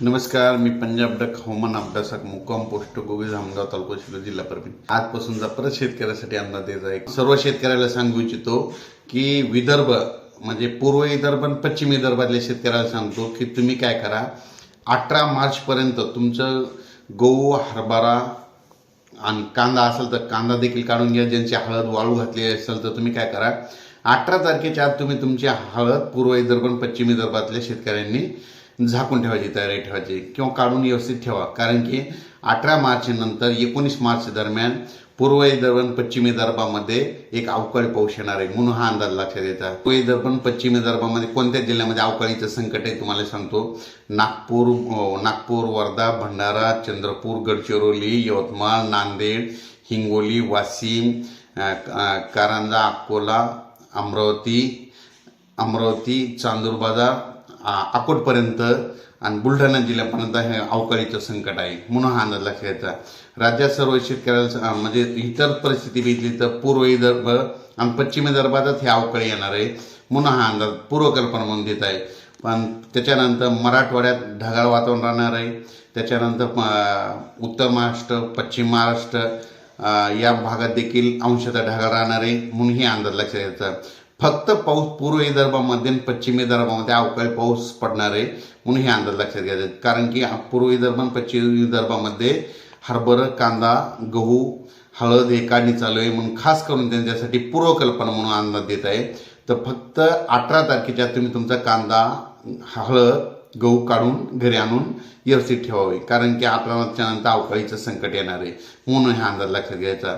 नमस्कार मी पंजाब डक हवामान अभ्यासक मुक्काम पोस्ट गोवी धामगाव तालुका शिरो जिल्हा परभणी. आजपासूनचा परत शेतकऱ्यासाठी अंदाज द्यायचा आहे. सर्व शेतकऱ्याला सांगू इच्छितो की विदर्भ म्हणजे पूर्व विदर्भ आणि पश्चिम विदर्भातल्या शेतकऱ्याला सांगतो की तुम्ही काय करा अठरा मार्चपर्यंत तुमचं गहू हरभरा आणि कांदा असेल तर कांदा देखील काढून घ्या. ज्यांची हळद वाळू घातली असेल तर तुम्ही काय करा अठरा तारखेच्या आत तुम्ही तुमची हळद पूर्व विदर्भ आणि पश्चिम विदर्भातल्या शेतकऱ्यांनी झाकून ठेवायची तयारी ठेवायची. किंवा काढून व्यवस्थित ठेवा. कारण की अठरा मार्च नंतर एकोणीस मार्च दरम्यान पूर्व विदर्भ पश्चिमी पश्चिम एक अवकाळी पाऊस येणार आहे म्हणून हा अंदाज लक्षात येतात पूर्व दर्पण पश्चिमी दर्भामध्ये कोणत्या जिल्ह्यामध्ये अवकाळीचं संकट आहे तुम्हाला सांगतो. नागपूर नागपूर वर्धा भंडारा चंद्रपूर गडचिरोली यवतमाळ नांदेड हिंगोली वाशिम कारंजा अकोला अमरावती अमरावती चांदूर बाजार अकोटपर्यंत आणि बुलढाणा जिल्ह्यापर्यंत हे अवकाळीचं संकट आहे. म्हणून हा अंदाज लक्षायचा राज्यात सर्व शेतकऱ्याला म्हणजे इतर परिस्थिती बघितली तर पूर्व विदर्भ आणि पश्चिम विदर्भातच हे अवकाळी येणार आहे. म्हणून हा अंदाज पूर्वकल्पना म्हणून देत आहे. पण त्याच्यानंतर मराठवाड्यात ढगाळ वातावरण राहणार आहे. त्याच्यानंतर उत्तर महाराष्ट्र पश्चिम महाराष्ट्र या भागात देखील अंशतः ढगाळ राहणार आहे. म्हणून हे अंदाज लक्षात घ्यायचा फक्त पाऊस पूर्व विदर्भामध्ये आणि पश्चिम विदर्भामध्ये अवकाळी पाऊस पडणार आहे म्हणून हे अंदाज लक्षात घ्यायचे आहेत. कारण की पूर्व विदर्भ आणि पश्चिम विदर्भामध्ये हरभरा कांदा गहू हळद हे काढणी चालू आहे. म्हणून खास करून त्यांच्यासाठी पूर्वकल्पना म्हणून अंदाज देत आहे. तर फक्त अठरा तारखेच्या तुम्ही तुमचा कांदा हळद गहू काढून घरी आणून व्यवस्थित ठेवावे. कारण की अठरा नंतर अवकाळीचं संकट येणार आहे. म्हणून हा अंदाज लक्षात घ्यायचा.